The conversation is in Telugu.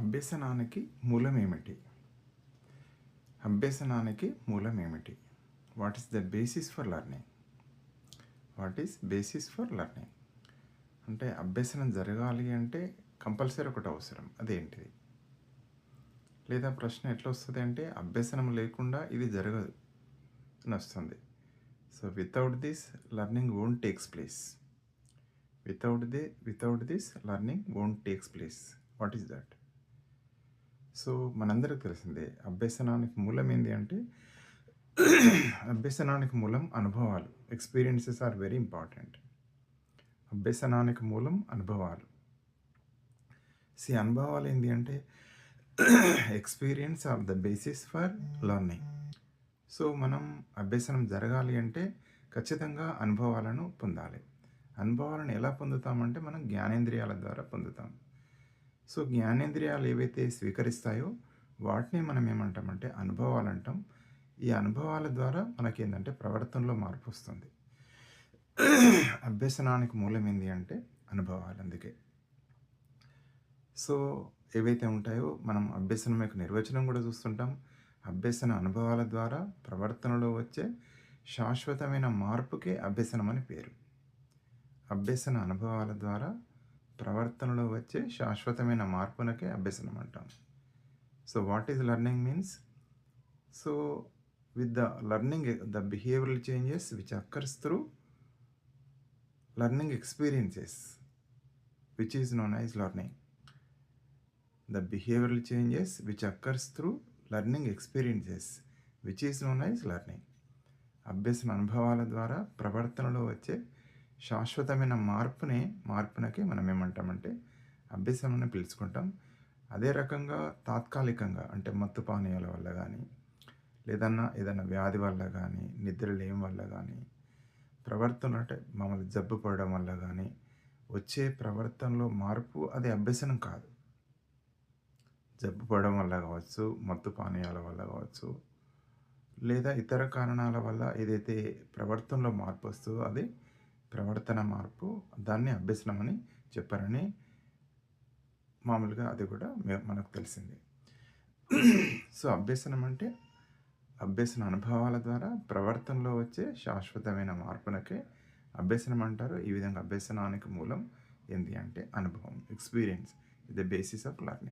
అభ్యసనానికి మూలం ఏమిటి అభ్యసనానికి మూలం ఏమిటి what is the basis for learning what is basis for learning అంటే అభ్యసనం జరగాలి అంటే కంపల్సరీ ఒకటి అవసరం. అదేంటిది? లేదా ప్రశ్న ఎట్లా వస్తుంది అంటే అభ్యసనం లేకుండా ఇది జరగదు అని వస్తుంది so without this learning own takes place without the without this learning own takes place what is that so మనందరికి తెలిసిందే అభ్యసనానికి మూలం ఏంటి అంటే అభ్యసనానికి మూలం అనుభవాలు. ఎక్స్పీరియన్సెస్ ఆర్ వెరీ ఇంపార్టెంట్ అభ్యసనానికి మూలం అనుభవాలు. సి అనుభవాలు ఏంటి అంటే experience are the basis for learning so మనం అభ్యసనం జరగాలి అంటే ఖచ్చితంగా అనుభవాలను పొందాలి. అనుభవాలను ఎలా పొందుతామంటే మనం జ్ఞానేంద్రియాల ద్వారా పొందుతాం. సో జ్ఞానేంద్రియాలు ఏవైతే స్వీకరిస్తాయో వాటిని మనం ఏమంటామంటే అనుభవాలు అంటాం. ఈ అనుభవాల ద్వారా మనకేంటంటే ప్రవర్తనలో మార్పు వస్తుంది. అభ్యసనానికి మూలమైంది ఏంటి అంటే అనుభవాలు అందుకే. సో ఏవైతే ఉంటాయో మనం అభ్యసనం యొక్క నిర్వచనం కూడా చూస్తుంటాం. అభ్యసన అనుభవాల ద్వారా ప్రవర్తనలో వచ్చే శాశ్వతమైన మార్పుకే అభ్యసనం అని పేరు. అభ్యసన అనుభవాల ద్వారా ప్రవర్తనలో వచ్చే శాశ్వతమైన మార్పునకే అభ్యసనం అంటాం. So what is learning means so with the learning the behavioural changes which occurs through learning experiences which is known as learning the behavioural changes which occurs through learning experiences which is known as learning అభ్యసన అనుభవాల ద్వారా ప్రవర్తనలో వచ్చే శాశ్వతమైన మార్పునే మార్పునకే మనం ఏమంటామంటే అభ్యసనం అని పిలుచుకుంటాం. అదే రకంగా తాత్కాలికంగా అంటే మత్తు పానీయాల వల్ల కానీ లేదన్నా ఏదైనా వ్యాధి వల్ల కానీ నిద్ర లేని వల్ల కానీ ప్రవర్తన అంటే మమ్మల్ని జబ్బు పడడం వల్ల కానీ వచ్చే ప్రవర్తనలో మార్పు అది అభ్యసనం కాదు. జబ్బు పడడం వల్ల కావచ్చు మత్తు పానీయాల వల్ల కావచ్చు లేదా ఇతర కారణాల వల్ల ఏదైతే ప్రవర్తనలో మార్పు వస్తుందో అది ప్రవర్తన మార్పు దాన్ని అభ్యసనం అని చెప్పారని మామూలుగా అది కూడా మనకు తెలిసింది. సో అభ్యసనం అంటే అభ్యసన అనుభవాల ద్వారా ప్రవర్తనలో వచ్చే శాశ్వతమైన మార్పునకే అభ్యసనం అంటారు. ఈ విధంగా అభ్యసనానికి మూలం ఏంటి అంటే అనుభవం experience the basis of learning.